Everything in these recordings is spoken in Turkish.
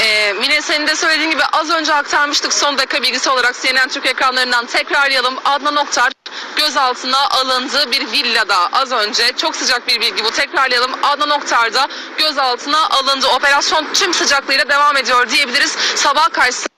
Ee, Mine senin de söylediğin gibi az önce aktarmıştık son dakika bilgisi olarak CNN Türk ekranlarından tekrarlayalım. Adnan Oktar gözaltına alındığı bir villada az önce çok sıcak bir bilgi bu tekrarlayalım. Adnan Oktar da gözaltına alındı. Operasyon tüm sıcaklığıyla devam ediyor diyebiliriz. Sabah karşı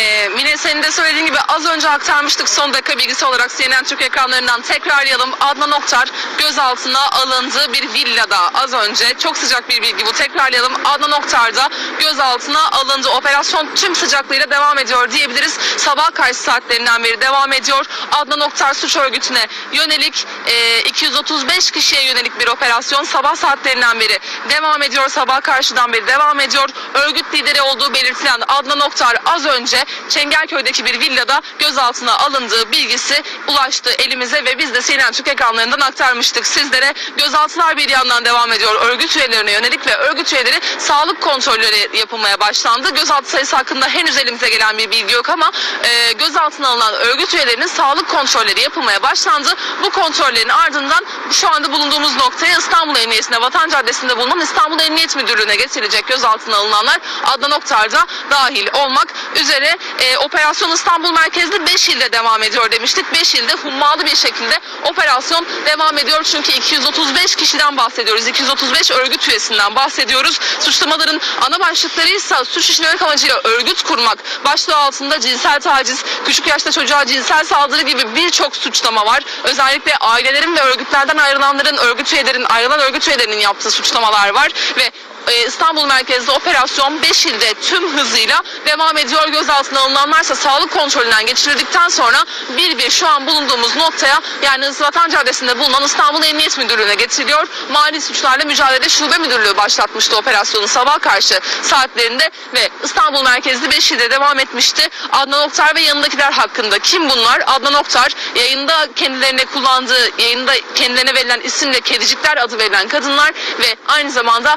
ee, Mine senin de söylediğin gibi az önce aktarmıştık son dakika bilgisi olarak CNN Türk ekranlarından tekrarlayalım. Adnan Oktar gözaltına alındığı bir villada az önce çok sıcak bir bilgi bu tekrarlayalım. Adnan Oktar da gözaltına alındı. Operasyon tüm sıcaklığıyla devam ediyor diyebiliriz. Sabah karşı saatlerinden beri devam ediyor. Adnan Oktar suç örgütüne yönelik e, 235 kişiye yönelik bir operasyon sabah saatlerinden beri devam ediyor. Sabah karşıdan beri devam ediyor. Örgüt lideri olduğu belirtilen Adnan Oktar az önce Çengelköy'deki bir villada gözaltına alındığı bilgisi ulaştı elimize ve biz de CNN Türk ekranlarından aktarmıştık sizlere. Gözaltılar bir yandan devam ediyor örgüt üyelerine yönelik ve örgüt üyeleri sağlık kontrolleri yapılmaya başlandı. Gözaltı sayısı hakkında henüz elimize gelen bir bilgi yok ama e, gözaltına alınan örgüt üyelerinin sağlık kontrolleri yapılmaya başlandı. Bu kontrollerin ardından şu anda bulunduğumuz noktaya İstanbul Emniyetine Vatan Caddesi'nde bulunan İstanbul Emniyet Müdürlüğü'ne getirilecek gözaltına alınanlar Adnan Oktar da dahil olmak üzere e, operasyon İstanbul merkezli 5 ilde devam ediyor demiştik. 5 ilde hummalı bir şekilde operasyon devam ediyor. Çünkü 235 kişiden bahsediyoruz. 235 örgüt üyesinden bahsediyoruz. Suçlamaların ana başlıkları ise suç işlemek amacıyla örgüt kurmak, başlığı altında cinsel taciz, küçük yaşta çocuğa cinsel saldırı gibi birçok suçlama var. Özellikle ailelerin ve örgütlerden ayrılanların, örgüt üyelerin, ayrılan örgüt üyelerinin yaptığı suçlamalar var ve İstanbul merkezli operasyon 5 ilde tüm hızıyla devam ediyor. Gözaltına alınanlarsa sağlık kontrolünden geçirildikten sonra bir bir şu an bulunduğumuz noktaya yani Vatan Caddesi'nde bulunan İstanbul Emniyet Müdürlüğü'ne getiriliyor. Mali Suçlarla Mücadele Şube Müdürlüğü başlatmıştı operasyonu sabah karşı saatlerinde ve İstanbul merkezli 5 ilde devam etmişti. Adnan Oktar ve yanındakiler hakkında kim bunlar? Adnan Oktar yayında kendilerine kullandığı, yayında kendilerine verilen isimle kedicikler adı verilen kadınlar ve aynı zamanda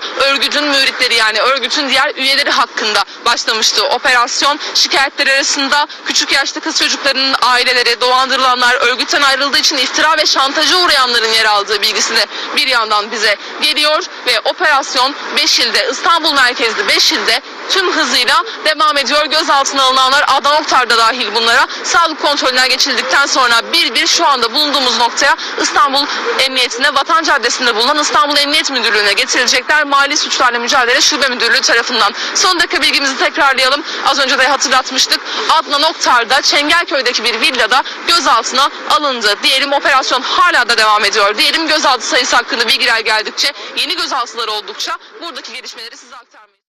örgütün müritleri yani örgütün diğer üyeleri hakkında başlamıştı operasyon. Şikayetler arasında küçük yaşta kız çocuklarının aileleri, dolandırılanlar, örgütten ayrıldığı için iftira ve şantaja uğrayanların yer aldığı bilgisi de bir yandan bize geliyor ve operasyon 5 ilde İstanbul merkezli 5 ilde tüm hızıyla devam ediyor. Gözaltına alınanlar Adnan Oktar da dahil bunlara sağlık kontrolünden geçildikten sonra bir bir şu anda bulunduğumuz noktaya İstanbul Emniyetine Vatan Caddesi'nde bulunan İstanbul Emniyet Müdürlüğü'ne getirilecekler. Mali Suçlarla Mücadele Şube Müdürlüğü tarafından. Son dakika bilgimizi tekrarlayalım. Az önce de hatırlatmıştık. Adnan Oktar da Çengelköy'deki bir villada gözaltına alındı. Diyelim operasyon hala da devam ediyor. Diyelim gözaltı sayısı hakkında bilgiler geldikçe, yeni gözaltılar oldukça buradaki gelişmeleri size aktarmayı